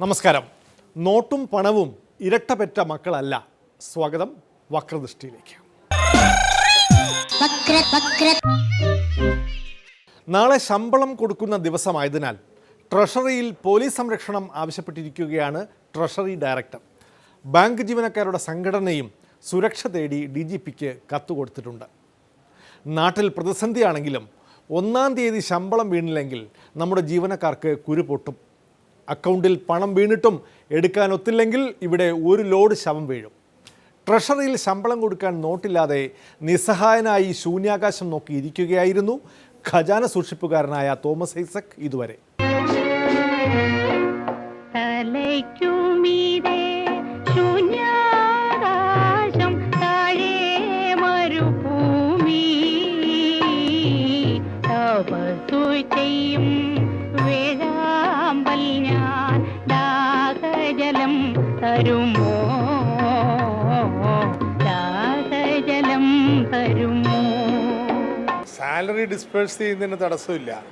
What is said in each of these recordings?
നമസ്കാരം. നോട്ടും പണവും ഇരട്ടപെറ്റ മക്കളല്ല. സ്വാഗതം വക്രദൃഷ്ടിയിലേക്ക്. നാളെ ശമ്പളം കൊടുക്കുന്ന ദിവസമായതിനാൽ ട്രഷറിയിൽ പോലീസ് സംരക്ഷണം ആവശ്യപ്പെട്ടിരിക്കുകയാണ് ട്രഷറി ഡയറക്ടർ. ബാങ്ക് ജീവനക്കാരുടെ സംഘടനയും സുരക്ഷ തേടി ഡി ജി പിക്ക് കത്ത് കൊടുത്തിട്ടുണ്ട് നാട്ടിൽ പ്രതിസന്ധിയാണെങ്കിലും ഒന്നാം തീയതി ശമ്പളം വീണില്ലെങ്കിൽ നമ്മുടെ ജീവനക്കാർക്ക് കുരു പൊട്ടും. അക്കൗണ്ടിൽ പണം വീണിട്ടും എടുക്കാനൊത്തില്ലെങ്കിൽ ഇവിടെ ഒരു ലോഡ് ശവം വീഴും. ട്രഷറിയിൽ ശമ്പളം കൊടുക്കാൻ നോട്ടില്ലാതെ നിസ്സഹായനായി ശൂന്യാകാശം നോക്കി ഇരിക്കുകയായിരുന്നു ഖജാന സൂക്ഷിപ്പുകാരനായ തോമസ് ഐസക് ഇതുവരെ. തലയ്ക്കുമീതെ സാലറി ഡിസ്പേഴ്സ് ചെയ്യുന്നതിന് തടസ്സമില്ല.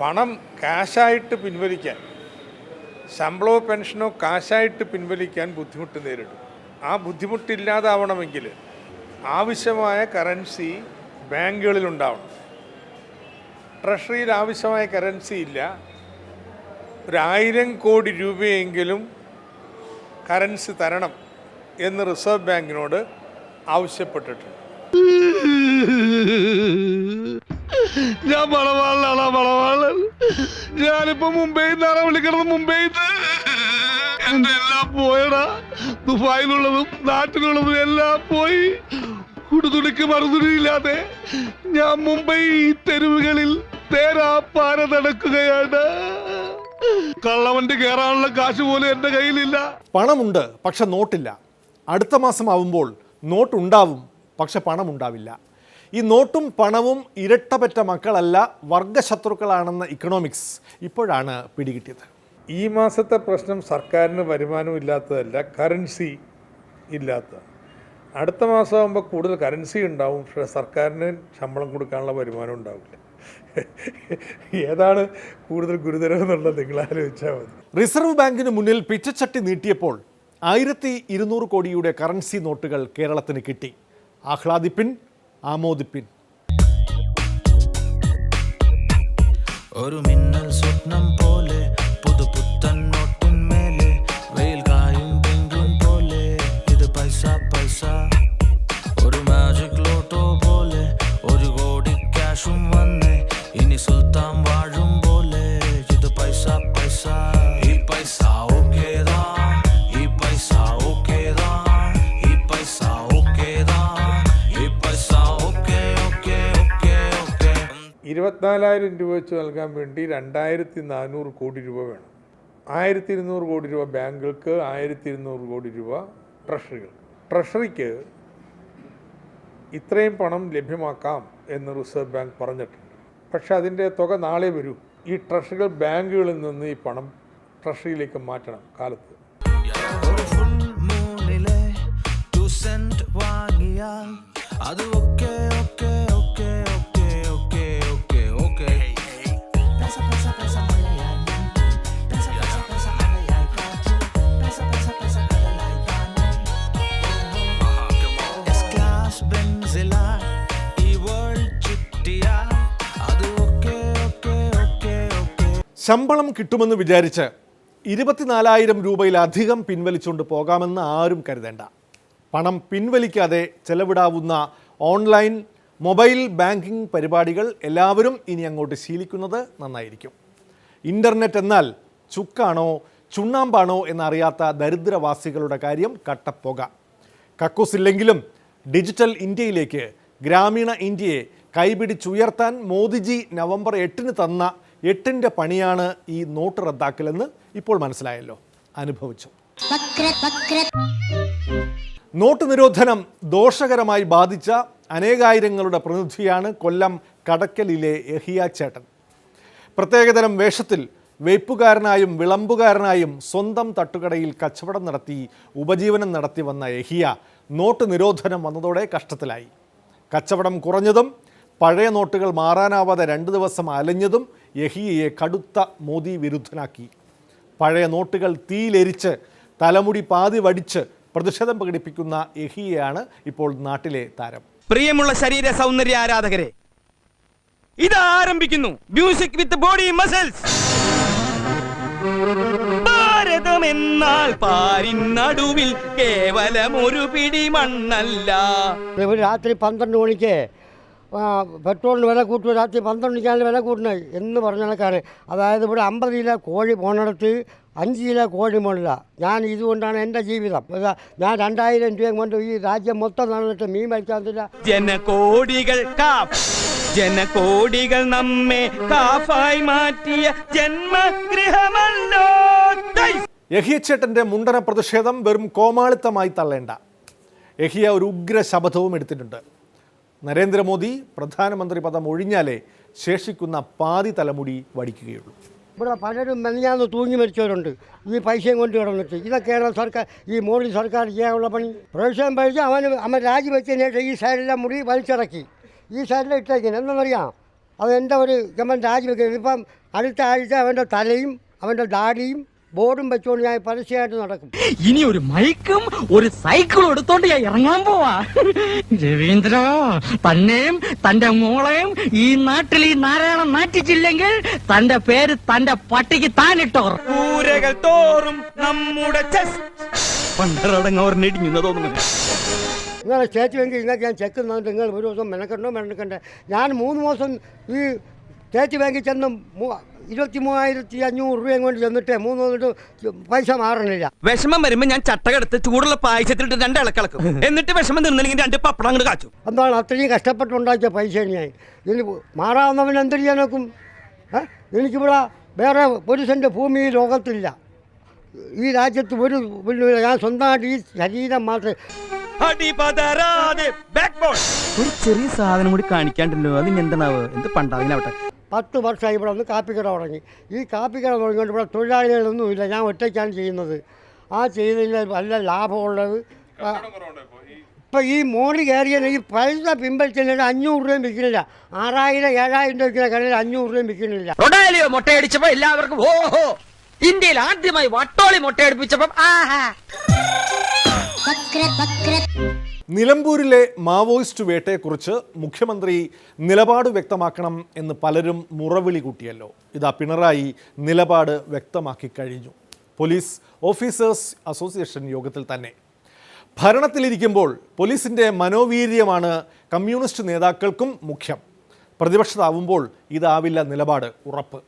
പണം കാശായിട്ട് പിൻവലിക്കാൻ ശമ്പളമോ പെൻഷനോ കാശായിട്ട് പിൻവലിക്കാൻ ബുദ്ധിമുട്ട് നേരിടും. ആ ബുദ്ധിമുട്ടില്ലാതാവണമെങ്കിൽ ആവശ്യമായ കറൻസി ബാങ്കുകളിൽ ഉണ്ടാവണം ട്രഷറിയിൽ ആവശ്യമായ കറൻസി ഇല്ല. ഒരായിരം കോടി രൂപയെങ്കിലും കറൻസി തരണം എന്ന് റിസർവ് ബാങ്കിനോട് ആവശ്യപ്പെട്ടിട്ടുണ്ട്. ഞാൻ മണവാളനാണ് മണവാളൻ ഞാനിപ്പോ മുംബൈയിൽ നിന്നാണ് വിളിക്കണത്? മുംബൈയിൽ എന്റെ എല്ലാം പോയടാ. ദുബായിലുള്ളതും നാട്ടിലുള്ളതും എല്ലാം പോയി. കുടുതുണിക്ക് മറുതുണിയില്ലാതെ ഞാൻ മുംബൈ തെരുവുകളിൽ തേരാ പാര നടക്കുകയാണ്. കള്ളവണ്ടി കയറാനുള്ള കാശ് പോലും എന്റെ കയ്യിലില്ല. പണമുണ്ട് പക്ഷെ നോട്ടില്ല. അടുത്ത മാസം ആവുമ്പോൾ നോട്ടുണ്ടാവും പക്ഷെ പണമുണ്ടാവില്ല. ഈ നോട്ടും പണവും ഇരട്ടപ്പെറ്റ മക്കളല്ല വർഗശത്രുക്കളാണെന്ന ഇക്കണോമിക്സ് ഇപ്പോഴാണ് പിടികിട്ടിയത്. ഈ മാസത്തെ പ്രശ്നം സർക്കാരിന് വരുമാനം ഇല്ലാത്തതല്ല കറൻസി ഇല്ലാത്ത. അടുത്ത മാസമാകുമ്പോൾ കൂടുതൽ കറൻസി ഉണ്ടാവും പക്ഷേ സർക്കാരിന് ശമ്പളം കൊടുക്കാനുള്ള വരുമാനം ഉണ്ടാവില്ല. ഏതാണ് കൂടുതൽ ഗുരുതരം എന്നുള്ളത് നിങ്ങൾ ആലോചിച്ചാൽ മതി. റിസർവ് ബാങ്കിന് മുന്നിൽ പിച്ചച്ചട്ടി നീട്ടിയപ്പോൾ ആയിരത്തി ഇരുന്നൂറ് കോടിയുടെ കറൻസി നോട്ടുകൾ കേരളത്തിന് കിട്ടി. ആഹ്ലാദിപ്പിൻ ആമോദിപ്പിൻ. ഒരു മിന്നൽ സ്വപ്നം ഇരുപത്തിനാലായിരം രൂപ വെച്ച് നൽകാൻ വേണ്ടി രണ്ടായിരത്തി നാനൂറ് കോടി രൂപ വേണം. ആയിരത്തി ഇരുന്നൂറ് കോടി രൂപ ബാങ്കുകൾക്ക് ആയിരത്തി ഇരുന്നൂറ് കോടി രൂപ ട്രഷറികൾ ട്രഷറിക്ക് ഇത്രയും പണം ലഭ്യമാക്കാം എന്ന് റിസർവ് ബാങ്ക് പറഞ്ഞിട്ടുണ്ട്. പക്ഷെ അതിന്റെ തുക നാളെ വരൂ. ഈ ട്രഷറികൾ ബാങ്കുകളിൽ നിന്ന് ഈ പണം ട്രഷറിയിലേക്ക് മാറ്റണം കാലത്ത്. ഒരു ഫുൾ മൂണിലെ ടു സെന്റ് വാങ്ങിയാൽ അത് ഓക്കെ ശമ്പളം കിട്ടുമെന്ന് വിചാരിച്ച് ഇരുപത്തിനാലായിരം രൂപയിലധികം പിൻവലിച്ചുകൊണ്ട് പോകാമെന്ന് ആരും കരുതേണ്ട. പണം പിൻവലിക്കാതെ ചെലവിടാവുന്ന ഓൺലൈൻ മൊബൈൽ ബാങ്കിംഗ് പരിപാടികൾ എല്ലാവരും ഇനി അങ്ങോട്ട് ശീലിക്കുന്നത് നന്നായിരിക്കും. ഇന്റർനെറ്റ് എന്നാൽ ചുക്കാണോ ചുണ്ണാമ്പാണോ എന്നറിയാത്ത ദരിദ്രവാസികളുടെ കാര്യം കട്ടപ്പോക. കക്കൂസില്ലെങ്കിലും ഡിജിറ്റൽ ഇന്ത്യയിലേക്ക് ഗ്രാമീണ ഇന്ത്യയെ കൈപിടിച്ചുയർത്താൻ മോദിജി നവംബർ എട്ടിന് തന്ന എട്ടിന്റെ പണിയാണ് ഈ നോട്ട് റദ്ദാക്കലെന്ന് ഇപ്പോൾ മനസ്സിലായല്ലോ. അനുഭവിച്ചു. നോട്ട് നിരോധനം ദോഷകരമായി ബാധിച്ച അനേകായിരങ്ങളുടെ പ്രതിനിധിയാണ് കൊല്ലം കടക്കലിലെ എഹിയ ചേട്ടൻ. പ്രത്യേകതരം വേഷത്തിൽ വെയ്പ്പുകാരനായും വിളമ്പുകാരനായും സ്വന്തം തട്ടുകടയിൽ കച്ചവടം നടത്തി ഉപജീവനം നടത്തി വന്ന എഹിയ നോട്ട് നിരോധനം വന്നതോടെ കഷ്ടത്തിലായി. കച്ചവടം കുറഞ്ഞതും പഴയ നോട്ടുകൾ മാറാനാവാതെ രണ്ട് ദിവസം അലഞ്ഞതും യഹിയയെ കടുത്ത മോദി വിരുദ്ധനാക്കി. പഴയ നോട്ടുകൾ തീയിലെരിച്ച് തലമുടി പാതി വടിച്ച് പ്രതിഷേധം പ്രകടിപ്പിക്കുന്ന യഹിയയാണ് ഇപ്പോൾ നാട്ടിലെ താരം. പ്രിയമുള്ള ശരീര സൗന്ദര്യ ആരാധകരെ ഇത് ആരംഭിക്കുന്നു. മ്യൂസിക് വിത്ത് ബോഡി മസിൽസ് ഭാരതം എന്നാൽ പാരിൻ നടുവിൽ കേവലം ഒരു പിടി മണ്ണല്ല. രാത്രി പന്ത്രണ്ട് മണിക്ക് പെട്രോളിന് വില കൂട്ടുക രാത്രി പന്ത്രണ്ട് മണിക്കാണ് വില കൂട്ടുന്നത് എന്ന് പറഞ്ഞ കണക്കാണ്. അതായത് ഇവിടെ അമ്പത് കിലോ കോഴി പോണടത്ത് അഞ്ച് കിലോ കോഴി മുകളില്ല ഞാൻ ഇതുകൊണ്ടാണ് എന്റെ ജീവിതം. ഞാൻ രണ്ടായിരം രൂപ കൊണ്ട് ഈ രാജ്യം മൊത്തം നടന്നിട്ട് മീൻ വലിക്കാത്തില്ല ജനകോടികൾ കാഫ് ജനകോടികൾ നമ്മെ കാഫായി മാറ്റിയ ജന്മഗൃഹമല്ലോ. യഹിയച്ചേട്ടന്റെ മുണ്ടന പ്രതിഷേധം വെറും കോമാളിത്തമായി തള്ളേണ്ട. യഹിയ ഒരു ഉഗ്ര ശബ്ദവും എടുത്തിട്ടുണ്ട്. നരേന്ദ്രമോദി പ്രധാനമന്ത്രി പദം ഒഴിഞ്ഞാലേ ശേഷിക്കുന്ന പാതി തലമുടി വടിക്കുകയുള്ളൂ. ഇവിടെ പലരും മെല്ലാന്ന് തൂങ്ങി മരിച്ചവരുണ്ട്. ഈ പൈസയും കൊണ്ട് കിടന്നിട്ട് കേരള സർക്കാർ ഈ മോഡി സർക്കാർ ചെയ്യാനുള്ള പണി. പ്രവേശനം പഴിച്ച് അവന് അവൻ രാജിവെച്ചതിന് ഈ സൈഡിലെ മുടി വലിച്ചിറക്കി. ഈ സൈഡിൽ ഇട്ടേക്കിന് എന്തെന്നറിയാം അത് എന്റെ ഒരു ഗവൺമെന്റ് രാജിവെക്കുന്നത്? ഇപ്പം അടുത്ത ആഴ്ച അവന്റെ തലയും അവന്റെ ദാടിയും ബോർഡും വെച്ചുകൊണ്ട് ഞാൻ പരസ്യമായിട്ട് നടക്കും. ഇനി ഒരു മൈക്കും ഒരു സൈക്കിളും എടുത്തോണ്ട് ഞാൻ ഇറങ്ങാൻ പോവാ. രവീന്ദ്ര തന്നെയും തന്റെ മോളെയും ഈ നാട്ടിൽ ഈ നാരായണൻ നാറ്റിച്ചില്ലെങ്കിൽ തന്റെ പേര് തന്റെ പട്ടിക്ക് താനിട്ടോ പൂരകൾ തോറും നമ്മുടെ നിങ്ങളെ തോന്നുന്നു. നിങ്ങളെ സ്റ്റേറ്റുവെങ്കിൽ നിങ്ങൾക്ക് ഞാൻ ചെക്ക് തന്നിട്ട് നിങ്ങൾ ഒരു ദിവസം മെനക്കണ്ടോ മെനക്കണ്ടേ ഞാൻ മൂന്ന് മാസം ഈ സ്റ്റേറ്റ് ബാങ്കിൽ ചെന്ന് ഇരുപത്തി മൂവായിരത്തി അഞ്ഞൂറ് രൂപയും കൊണ്ട് ചെന്നിട്ട് മൂന്ന് ദിവസം പൈസ മാറണില്ല. വിഷമം വരുമ്പോ ഞാൻ ചട്ടകെടുത്ത് ചൂടുള്ള പായസത്തിലിട്ട് രണ്ട് ഇളക്കിളക്കും. എന്നിട്ട് വിഷമം നിന്നില്ലെങ്കിൽ രണ്ട് പപ്പടം അങ്ങോട്ട് കാച്ചു. എന്താണ് അത്രയും കഷ്ടപ്പെട്ടുണ്ടാക്കിയ പൈസ ഞാൻ ഇനി മാറാവുന്നവൻ എന്ത് ചെയ്യാൻ നോക്കും? എനിക്കിവിടെ വേറെ ഒരു സെന്റ് ഭൂമി ഈ ലോകത്തില്ല. ഈ രാജ്യത്ത് ഒരു ഞാൻ സ്വന്തമായിട്ട് ഈ ശരീരം മാത്രം. ഒരു ചെറിയ സാധനം കൂടി കാണിക്കാണ്ടല്ലോ. അതിന് എന്താണാവ് എന്ത് പണ്ടാവിനാവട്ടെ പത്ത് വർഷമായി ഇവിടെ ഒന്ന് കാപ്പിക്കട തുടങ്ങി. ഈ കാപ്പിക്കട തുടങ്ങിക്കൊണ്ട് ഇവിടെ തൊഴിലാളികളൊന്നുമില്ല. ഞാൻ ഒറ്റയ്ക്കാണ് ചെയ്യുന്നത്. ആ ചെയ്തതിന്റെ നല്ല ലാഭമുള്ളത്? ഇപ്പം? ഈ മോളി കയറിയ ഈ പൈസ പിൻവലിച്ചിട്ട് അഞ്ഞൂറ് രൂപയും വിൽക്കുന്നില്ല. ആറായിരം ഏഴായിരം രൂപ വിൽക്കുന്ന കടയിൽ അഞ്ഞൂറ് രൂപയും വിൽക്കുന്നില്ല. റൊഡാലിയോ മുട്ടയടിച്ചപ്പോൾ എല്ലാവർക്കും ഓഹോ ഇന്ത്യയിൽ ആദ്യമായി വട്ടോളി മുട്ടയടിപ്പിച്ചപ്പം ആഹാ. നിലമ്പൂരിലെ മാവോയിസ്റ്റ് വേട്ടയെക്കുറിച്ച് മുഖ്യമന്ത്രി നിലപാട് വ്യക്തമാക്കണം എന്ന് പലരും മുറവിളി കൂട്ടിയല്ലോ. ഇതാ പിണറായി നിലപാട് വ്യക്തമാക്കി കഴിഞ്ഞു. പോലീസ് ഓഫീസേഴ്സ് അസോസിയേഷൻ യോഗത്തിൽ തന്നെ. ഭരണത്തിലിരിക്കുമ്പോൾ പോലീസിന്റെ മനോവീര്യമാണ് കമ്മ്യൂണിസ്റ്റ് നേതാക്കൾക്കും മുഖ്യം. പ്രതിപക്ഷതാവുമ്പോൾ ഇതാവില്ല നിലപാട് ഉറപ്പ്.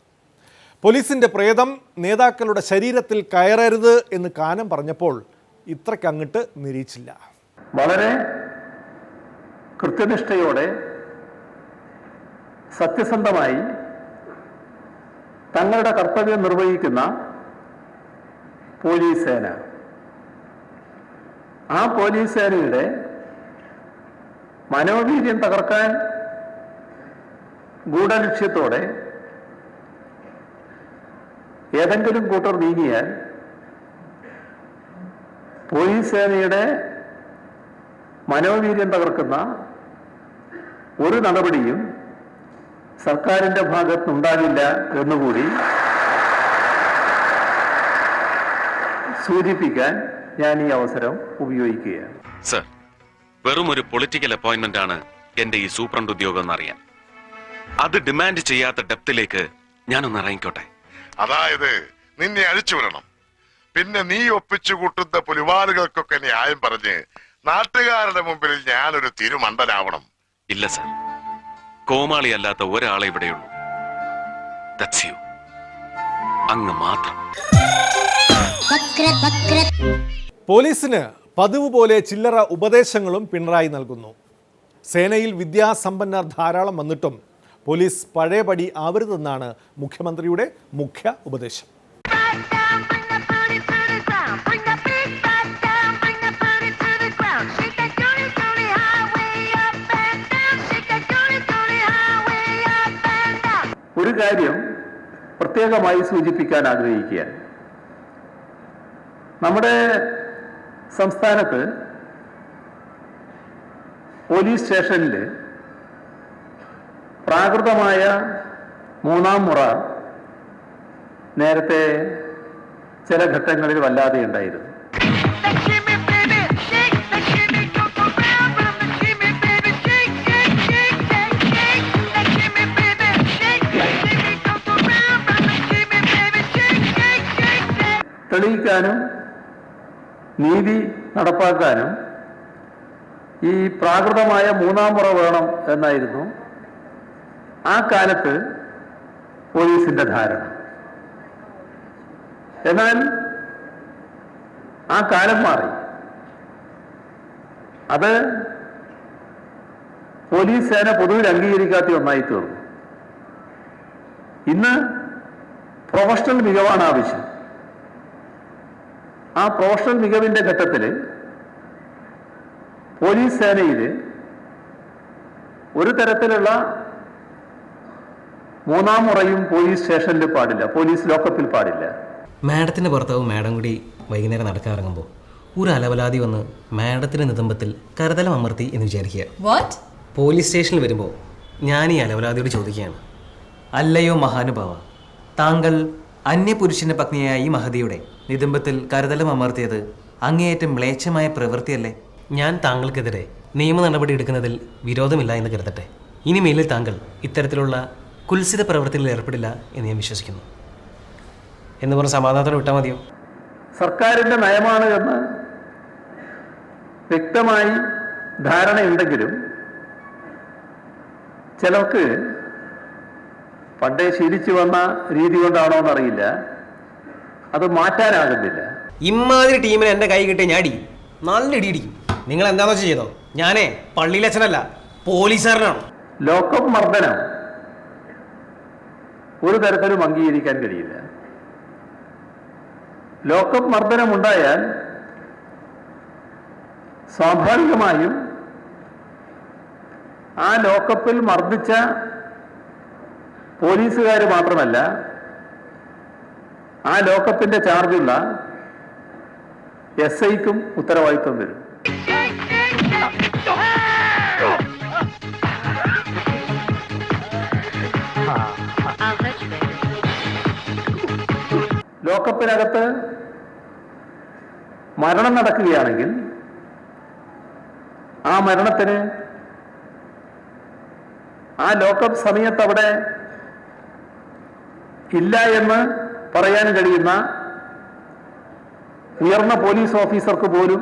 പോലീസിന്റെ പ്രേതം നേതാക്കളുടെ ശരീരത്തിൽ കയറരുത് എന്ന് കാനം പറഞ്ഞപ്പോൾ ഇത്രയ്ക്കങ്ങട്ട് നിരീച്ചില്ല. വളരെ കൃത്യനിഷ്ഠയോടെ സത്യസന്ധമായി തങ്ങളുടെ കർത്തവ്യം നിർവഹിക്കുന്ന പോലീസ് സേന. ആ പോലീസ് സേനയുടെ മനോവീര്യം തകർക്കാൻ ഗൂഢലക്ഷ്യത്തോടെ ഏതെങ്കിലും കൂട്ടർ നീങ്ങിയാൽ പോലീസ് സേനയുടെ മനോവീര്യം തകർക്കുന്ന ഒരു നടപടിയും സർക്കാരിന്റെ ഭാഗത്തുനിന്നുണ്ടാകില്ല എന്നുകൂടി സൂചിപ്പിക്കാൻ ഞാൻ ഈ അവസരം ഉപയോഗിക്കുകയാണ്. സർ വെറും ഒരു പൊളിറ്റിക്കൽ അപ്പോയിന്റ്മെന്റ് ആണ് എന്റെ ഈ സൂപ്രണ്ട് ഉദ്യോഗം എന്നറിയാൻ. അത് ഡിമാൻഡ് ചെയ്യാത്ത ഡെപ്തിലേക്ക് ഞാനൊന്ന് ഇറങ്ങിക്കോട്ടെ. അതായത് നിന്നെ അഴിച്ചു വിടണം പിന്നെ നീ ഒപ്പിച്ചു കൂട്ടുന്ന പുലിവാലുകൾക്കൊക്കെ ന്യായം പറഞ്ഞ് നാട്ടുകാരുടെ മുമ്പിൽ ഞാനൊരു തിരുമണ്ടനാവണം ഇല്ല സർ. കോമാളി അല്ലാത്ത ഒരാളെ ഇവിടെയുള്ളൂ. ദാറ്റ്സ് യു അങ്ങ് മാത്രം. പോലീസിന് പതിവ് പോലെ ചില്ലറ ഉപദേശങ്ങളും പിണറായി നൽകുന്നു. സേനയിൽ വിദ്യാസമ്പന്നർ ധാരാളം വന്നിട്ടും പോലീസ് പഴയപടി ആവരുതെന്നാണ് മുഖ്യമന്ത്രിയുടെ മുഖ്യ ഉപദേശം. ഒരു കാര്യം പ്രത്യേകമായി സൂചിപ്പിക്കാൻ ആഗ്രഹിക്കുകയാണ്. നമ്മുടെ സംസ്ഥാനത്ത് പോലീസ് സ്റ്റേഷനിൽ പ്രാകൃതമായ മൂന്നാം മുറ നേരത്തെ ചില ഘട്ടങ്ങളിൽ വല്ലാതെ ഉണ്ടായിരുന്നു. തെളിയിക്കാനും നീതി നടപ്പാക്കാനും ഈ പ്രാകൃതമായ മൂന്നാം മുറ വേണം എന്നായിരുന്നു ആ കാലത്ത് പോലീസിന്റെ ധാരണ. എന്നാൽ ആ കാലം മാറി. അത് പോലീസ് സേന പൊതുവിൽ അംഗീകരിക്കാത്ത ഒന്നായി തീർന്നു. ഇന്ന് പ്രൊഫഷണൽ മികവാണ് ആവശ്യം. ആ പ്രൊഫഷണൽ മികവിന്റെ ഘട്ടത്തിൽ പോലീസ് സേനയിൽ ഒരു തരത്തിലുള്ള മൂന്നാം മുറയും പോലീസ് സ്റ്റേഷനിൽ പാടില്ല പോലീസ് ലോക്കപ്പിൽ പാടില്ല. മാഡത്തിന്റെ ഭർത്താവ് മാഡം കൂടി വൈകുന്നേരം നടക്കാറങ്ങുമ്പോൾ ഒരു അലവലാതി വന്ന് മാഡത്തിന്റെ നിതംബത്തിൽ കരതലം അമർത്തി എന്ന് വിചാരിക്കുക. വാട്ട് പോലീസ് സ്റ്റേഷനിൽ വരുമ്പോൾ ഞാൻ ഈ അലവലാതിയോട് ചോദിക്കുകയാണ്. അല്ലയോ മഹാനുഭാവ താങ്കൾ അന്യപുരുഷന്റെ പത്നിയായ ഈ മഹതിയുടെ നിതംബത്തിൽ കരുതലം അമർത്തിയത് അങ്ങേയറ്റം മ്ലേച്ഛമായ പ്രവൃത്തിയല്ലേ? ഞാൻ താങ്കൾക്കെതിരെ നിയമ നടപടി എടുക്കുന്നതിൽ വിരോധമില്ല എന്ന് കരുതട്ടെ. ഇനിമേലിൽ താങ്കൾ ഇത്തരത്തിലുള്ള കുൽസിത പ്രവൃത്തിയിൽ ഏർപ്പെടില്ല എന്ന് ഞാൻ വിശ്വസിക്കുന്നു. എന്ന് പറഞ്ഞ സമാധാനത്തോടെ വിട്ടാൽ മതിയോ? സർക്കാരിന്റെ നയമാണ് എന്ന് വ്യക്തമായി ധാരണയുണ്ടെങ്കിലും ചിലർക്ക് പണ്ടേ ശീലിച്ചു വന്ന രീതി കൊണ്ടാണോ എന്നറിയില്ല. അത് മാറ്റാനാകുന്നില്ല. ഇമ്മാതിരി ടീമിന് എന്റെ കൈ കിട്ടിയ ഞാൻ അടിക്കും നല്ല ഇടിയിടിക്കും നിങ്ങൾ എന്താണെന്ന് വെച്ചാൽ ചെയ്തോ? ഞാനേ പള്ളിയിലച്ഛനല്ല പോലീസുകാരനാണ്. ലോക്കപ്പ് മർദ്ദനം. ഒരു തരത്തിലും അംഗീകരിക്കാൻ കഴിയില്ല. ലോക്കപ്പ് മർദ്ദനം ഉണ്ടായാൽ സ്വാഭാവികമായും ആ ലോക്കപ്പിൽ മർദ്ദിച്ച പോലീസുകാർ മാത്രമല്ല ആ ലോക്കപ്പിന്റെ ചാർജുള്ള എസ് ഐക്കും ഉത്തരവാദിത്വം വരും. ലോക്കപ്പിനകത്ത് മരണം നടക്കുകയാണെങ്കിൽ ആ മരണത്തിന് ആ ലോക്കപ്പ് സമയത്ത് അവിടെ ഇല്ല എന്ന് പറയാൻ കഴിയുന്ന ഉയർന്ന പോലീസ് ഓഫീസർക്ക് പോലും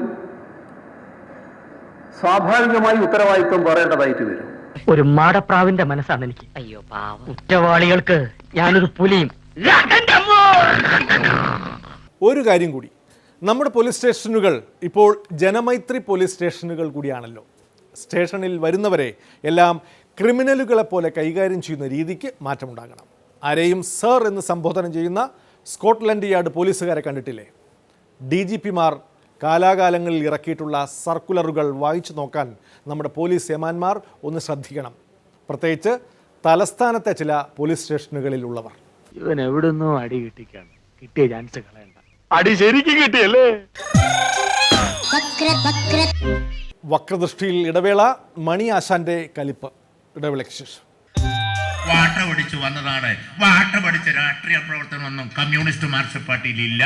സ്വാഭാവികമായി ഉത്തരവാദിത്വം പറയേണ്ടതായിട്ട് വരും. ഒരു മാടപ്രാവിന്റെ മനസ്സാണ് എനിക്ക്. അയ്യോ പാവം. കുറ്റവാളികൾക്ക് ഞാനൊരു പുലിയും. ഒരു കാര്യം കൂടി. നമ്മുടെ പോലീസ് സ്റ്റേഷനുകൾ ഇപ്പോൾ ജനമൈത്രി പോലീസ് സ്റ്റേഷനുകൾ കൂടിയാണല്ലോ. സ്റ്റേഷനിൽ വരുന്നവരെ എല്ലാം ക്രിമിനലുകളെ പോലെ കൈകാര്യം ചെയ്യുന്ന രീതിക്ക് മാറ്റമുണ്ടാകണം. ആരെയും സർ എന്ന് സംബോധന ചെയ്യുന്ന സ്കോട്ട്ലൻഡ് യാർഡ് പോലീസുകാരെ കണ്ടിട്ടില്ലേ? ഡി ജി പിമാർ കാലാകാലങ്ങളിൽ ഇറക്കിയിട്ടുള്ള സർക്കുലറുകൾ വായിച്ചു നോക്കാൻ നമ്മുടെ പോലീസ് യമാന്മാർ ഒന്ന് ശ്രദ്ധിക്കണം. പ്രത്യേകിച്ച് തലസ്ഥാനത്തെ ചില പോലീസ് സ്റ്റേഷനുകളിലുള്ളവർ. ഇവൻ എവിടുന്നോ അടി കിട്ടിക്കാണ്. കിട്ടിയ ചാൻസ് കളയണ്ട. അടി ശരിക്കും കിട്ടിയല്ലേ? വക്രദൃഷ്ടിയിൽ ഇടവേള മണി ആശാന്റെ കലിപ്പ്. ഇടവേളയ്ക്ക് ശേഷം. വാട്ട പഠിച്ചു വന്നതാണ്. വാട്ട പഠിച്ച രാഷ്ട്രീയ പ്രവർത്തനമൊന്നും കമ്മ്യൂണിസ്റ്റ് മാർക്സിസ്റ്റ് പാർട്ടിയിൽ ഇല്ല.